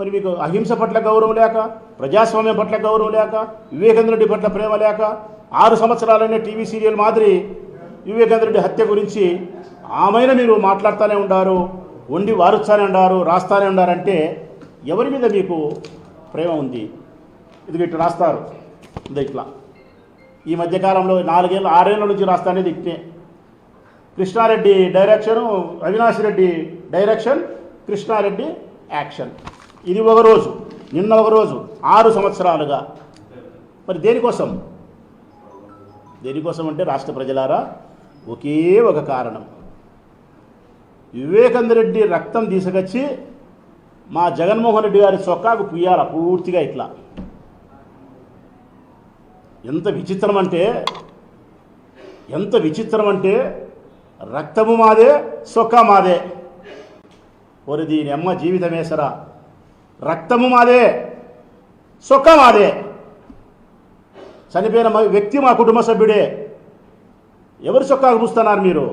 మరి మీకు అహింస పట్ల గౌరవం లేక ప్రజాస్వామ్యం పట్ల గౌరవం లేక వివేకానంద రెడ్డి పట్ల ప్రేమ లేక ఆరు సంవత్సరాలనే టీవీ సీరియల్ మాదిరి వివేకానంద రెడ్డి హత్య గురించి ఆమెన మీరు మాట్లాడుతూనే ఉండారు వండి వారుస్తానే ఉండారు రాస్తానే ఉండారంటే ఎవరి మీద మీకు ప్రేమ ఉంది? ఇది ఇట్లా రాస్తారు. ఇది ఇట్లా. ఈ మధ్యకాలంలో నాలుగేళ్ళు ఆరేళ్ళ నుంచి రాస్తానేది ఇట్నే Krishnareddy direction Avinash Reddy direction Krishnareddy action. ఇది ఒక రోజు నిన్న ఒక రోజు ఆరు సంవత్సరాలుగా. మరి దేనికోసం? దేనికోసం అంటే రాష్ట్ర ప్రజలారా ఒకే ఒక కారణం. వివేకంద రెడ్డి రక్తం తీసుకొచ్చి మా జగన్మోహన్ రెడ్డి గారి చొక్కాకు కుయ్యాల పూర్తిగా ఇట్లా. ఎంత విచిత్రం అంటే ఎంత విచిత్రం అంటే రక్తము మాదే సొక్క మాదే. ఒరి దీని అమ్మ జీవితమేసరా? రక్తము మాదే సొక్క మాదే. చనిపోయిన వ్యక్తి మా కుటుంబ సభ్యుడే. ఎవరి సొక్కాకు పూస్తున్నారు మీరు?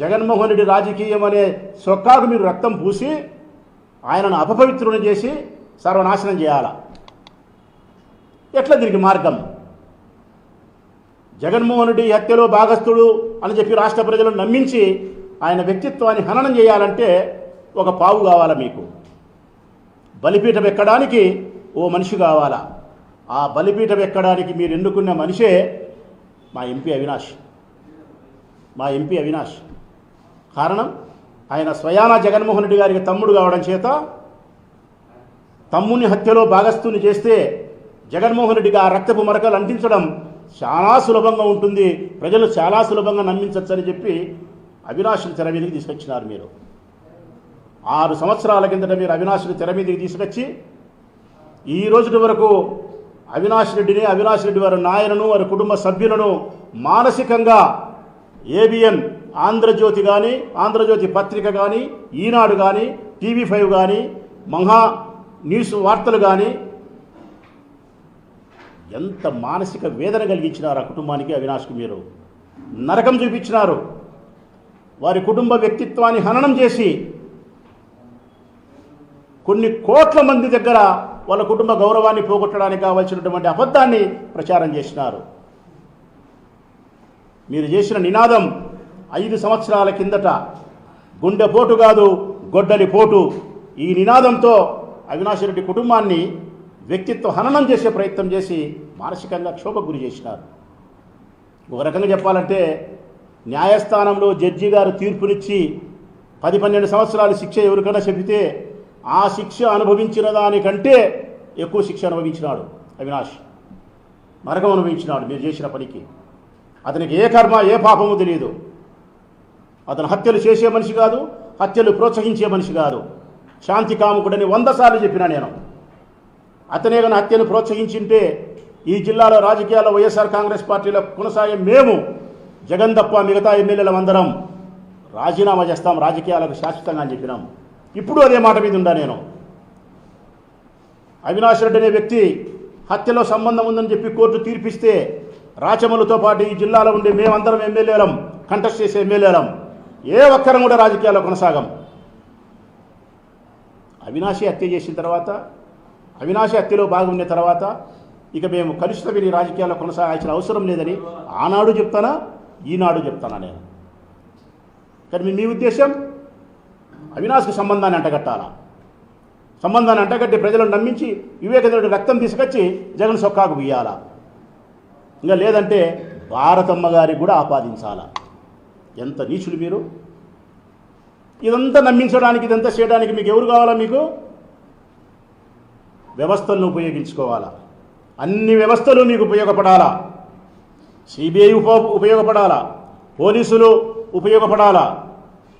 జగన్మోహన్ రెడ్డి రాజకీయం అనే సొక్కాకు మీరు రక్తం పూసి ఆయనను అపపవిత్రుని చేసి సర్వనాశనం చేయాల? ఎట్లా దీనికి మార్గం? జగన్మోహన్ రెడ్డి హత్యలో భాగస్థుడు అని చెప్పి రాష్ట్ర ప్రజలను నమ్మించి ఆయన వ్యక్తిత్వాన్ని హననం చేయాలంటే ఒక పావు కావాలా మీకు? బలిపీఠం ఎక్కడానికి ఓ మనిషి కావాలా? ఆ బలిపీఠం ఎక్కడానికి మీరు ఎన్నుకున్న మనిషే మా ఎంపీ అవినాష్. మా ఎంపీ అవినాష్. కారణం ఆయన స్వయాన జగన్మోహన్ రెడ్డి గారికి తమ్ముడు కావడం చేత తమ్ముని హత్యలో భాగస్థుని చేస్తే జగన్మోహన్ రెడ్డికి ఆ రక్తపు మరకలు అంటించడం చాలా సులభంగా ఉంటుంది. ప్రజలు చాలా సులభంగా నమ్మించవచ్చని చెప్పి అవినాశం తెర మీదకి తీసుకొచ్చినారు మీరు. ఆరు సంవత్సరాల కిందట మీరు అవినాష్ని తెర మీదకి తీసుకొచ్చి ఈ రోజుటి వరకు అవినాష్ రెడ్డిని అవినాష్ రెడ్డి వారి నాయనను వారి కుటుంబ సభ్యులను మానసికంగా ఏబిఎన్ ఆంధ్రజ్యోతి కానీ ఆంధ్రజ్యోతి పత్రిక కానీ ఈనాడు కానీ టీవీ ఫైవ్ కానీ మహా న్యూస్ వార్తలు కానీ ఎంత మానసిక వేదన కలిగించినారు ఆ కుటుంబానికి అవినాష్కి మీరు? నరకం చూపించినారు. వారి కుటుంబ వ్యక్తిత్వాన్ని హననం చేసి కొన్ని కోట్ల మంది దగ్గర వాళ్ళ కుటుంబ గౌరవాన్ని పోగొట్టడానికి కావాల్సినటువంటి అబద్ధాన్ని ప్రచారం చేసినారు. మీరు చేసిన నినాదం ఐదు సంవత్సరాల కిందట గుండెపోటు కాదు గొడ్డలి పోటు. ఈ నినాదంతో అవినాష్ రెడ్డి కుటుంబాన్ని వ్యక్తిత్వ హననం చేసే ప్రయత్నం చేసి మానసికంగా క్షోభకు గురి చేసినారు. ఒక రకంగా చెప్పాలంటే న్యాయస్థానంలో జడ్జి గారు తీర్పునిచ్చి పది పన్నెండు సంవత్సరాలు శిక్ష ఎవరికైనా చెబితే ఆ శిక్ష అనుభవించిన దానికంటే ఎక్కువ శిక్ష అనుభవించినాడు అవినాష్. నరకం అనుభవించినాడు మీరు చేసిన పనికి. అతనికి ఏ కర్మ ఏ పాపము తెలియదు అతను హత్యలు చేసే మనిషి కాదు హత్యలు ప్రోత్సహించే మనిషి కాదు. శాంతి కాముకుడని వంద సార్లు చెప్పినా నేను. అతనే కానీ హత్యను ప్రోత్సహించింటే ఈ జిల్లాలో రాజకీయాల్లో వైఎస్ఆర్ కాంగ్రెస్ పార్టీలో కొనసాగే మేము జగన్ తప్ప మిగతా ఎమ్మెల్యేలం అందరం రాజీనామా చేస్తాం రాజకీయాలకు శాశ్వతంగా అని చెప్పినాం. ఇప్పుడు అదే మాట మీద ఉండా నేను. అవినాష్ రెడ్డి అనే వ్యక్తి హత్యలో సంబంధం ఉందని చెప్పి కోర్టు తీర్పిస్తే రాచమలతో పాటు ఈ జిల్లాలో ఉండే మేమందరం ఎమ్మెల్యేలం కంటెస్ట్ చేసే ఎమ్మెల్యేలం. ఏ ఒక్కరం కూడా రాజకీయాల్లో కొనసాగం. అవినాశి హత్య చేసిన తర్వాత అవినాశి హత్యలో బాగుండే తర్వాత ఇక మేము కలుషిత విని రాజకీయాల్లో కొనసాగాల్సిన అవసరం లేదని ఆనాడు చెప్తానా ఈనాడు చెప్తానా నేను. కానీ మీ ఉద్దేశం? అవినాష్కి సంబంధాన్ని అంటగట్టాలా? సంబంధాన్ని అంటగట్టి ప్రజలను నమ్మించి వివేకదేవుడి రక్తం తీసుకొచ్చి జగన్ సొక్కాకు బియ్యాలా ఇంకా లేదంటే భారతమ్మ గారికి కూడా ఆపాదించాలా? ఎంత నీచులు మీరు? ఇదంతా నమ్మించడానికి ఇదంతా చేయడానికి మీకు ఎవరు కావాలా మీకు? వ్యవస్థలను ఉపయోగించుకోవాలా? అన్ని వ్యవస్థలు మీకు ఉపయోగపడాలా? సిబిఐ ఉప ఉపయోగపడాలా? పోలీసులు ఉపయోగపడాలా?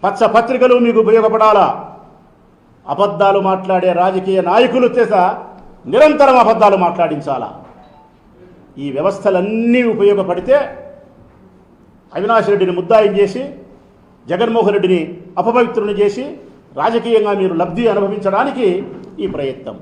పచ్చ పత్రికలు మీకు ఉపయోగపడాలా? అబద్ధాలు మాట్లాడే రాజకీయ నాయకులు చేత నిరంతరం అబద్ధాలు మాట్లాడించాలా? ఈ వ్యవస్థలన్నీ ఉపయోగపడితే అవినాష్ రెడ్డిని ముద్దాయం చేసి జగన్మోహన్ రెడ్డిని అపవిత్రుని చేసి రాజకీయంగా మీరు లబ్ధి అనుభవించడానికి ఈ ప్రయత్నం.